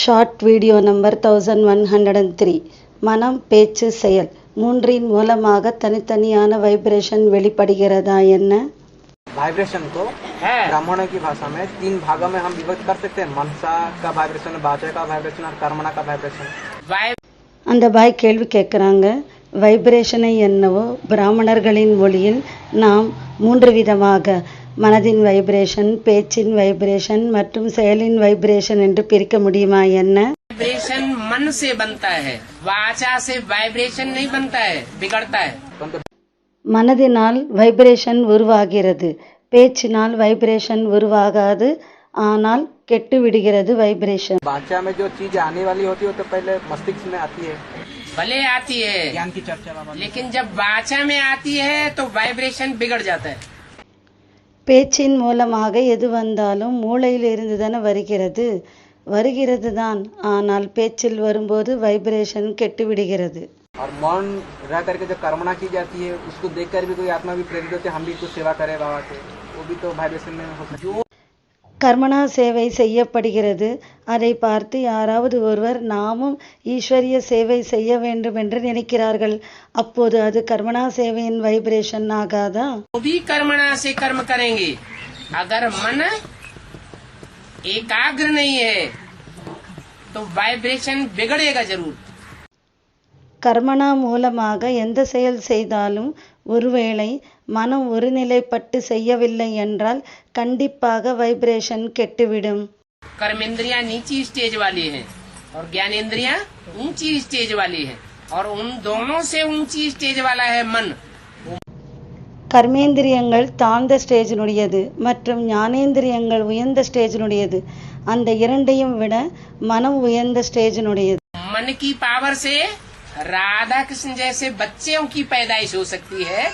short video number thousand one hundred and three மனம் பேச்சு செயல் மூன்றின் மூலமாக தனித்தனியான வைப்ரேஷன் வெளிப்படுகிறதா என்ன वाइब्रेशन को है ब्राह्मणों की भाषा में तीन भागों में हम विभक्त कर सकते हैं मनसा का वाइब्रेशन वाचा का वाइब्रेशन और कर्मणा का वाइब्रेशन वाय அந்த பாய் கேள்வி கேட்குறாங்க வைப்ரேஷனை என்னவோ பிராமணர்களின் ஒளியில் நாம் மூன்று விதமாக மனதின் வைப்ரேஷன் பேச்சின் வைப்ரேஷன் மற்றும் செயலின் வைப்ரேஷன் என்று பிரிக்க முடியுமா என்ன वाइब्रेशन मन से बनता है वाचा से वाइब्रेशन नहीं बनता है बिगड़ता है परंतु மனதினால் வைப்ரேஷன் உருவாகிறது பேச்சினால் வைப்ரேஷன் உருவாகாது ஆனால் கெட்டு விடுகிறது வைப்ரேஷன் वाचा में जो चीज आने वाली होती है वो तो पहले मस्तिष्क में आती है भले आती है ज्ञान की चर्चा बाबा लेकिन जब वाचा में आती है तो वाइब्रेशन बिगड़ जाता है பேச்சின் மூலமாக எது வந்தாலும் மூளையில் இருந்து தானே வருகிறது வருகிறது தான் ஆனால் பேச்சில் வரும்போது வைப்ரேஷன் கெட்டு விடுகிறது और मौन रह करके जो कर्मणा की जाती है उसको देख कर भी कोई आत्मा भी प्रेरित होती है हम भी कुछ सेवा करें बाबा के वो भी तो वाइब्रेशन में हो सकता है கர்மணா சேவை செய்யப்படுகிறது அதை பார்த்து யாராவது ஒருவர் நாமும் ஈஸ்வரிய சேவை செய்ய வேண்டும் என்று நினைக்கிறார்கள் அப்போது அது கர்மணா சேவையின் வைப்ரேஷன் ஆகாதா वो भी कर्मणा से कर्म करेंगे अगर मन एकाग्र नहीं है तो वाइब्रेशन बिगड़ेगा जरूर கர்மணா மூலமாக எந்த செயல் செய்தாலும் ஒருவேளை மனம் ஒருநிலைப்பட்டு செய்யவில்லை என்றால் கண்டிப்பாக வைப்ரேஷன் கெட்டுவிடும் कर्मेंद्रियां नीची स्टेज वाली हैं और ज्ञानेंद्रियां ऊंची स्टेज वाली हैं और उन दोनों से ऊंची स्टेज वाला है मन கர்மேந்திரியங்கள் தாழ்ந்த ஸ்டேஜினுடையது மற்றும் ஞானேந்திரியங்கள் உயர்ந்த ஸ்டேஜினுடையது அந்த இரண்டையும் விட மனம் உயர்ந்த ஸ்டேஜினுடையது मन की पावर से राधा कृष्ण जैसे बच्चों की पैदाइश हो सकती है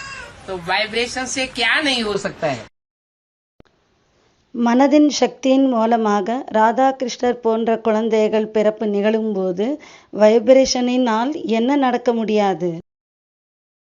तो वाइब्रेशन से क्या नहीं हो सकता है மனதின் சக்தியின் மூலமாக ராதாகிருஷ்ணர் போன்ற குழந்தைகள் பிறப்பு நிகழும்போது வைப்ரேஷனினால் என்ன நடக்க முடியாது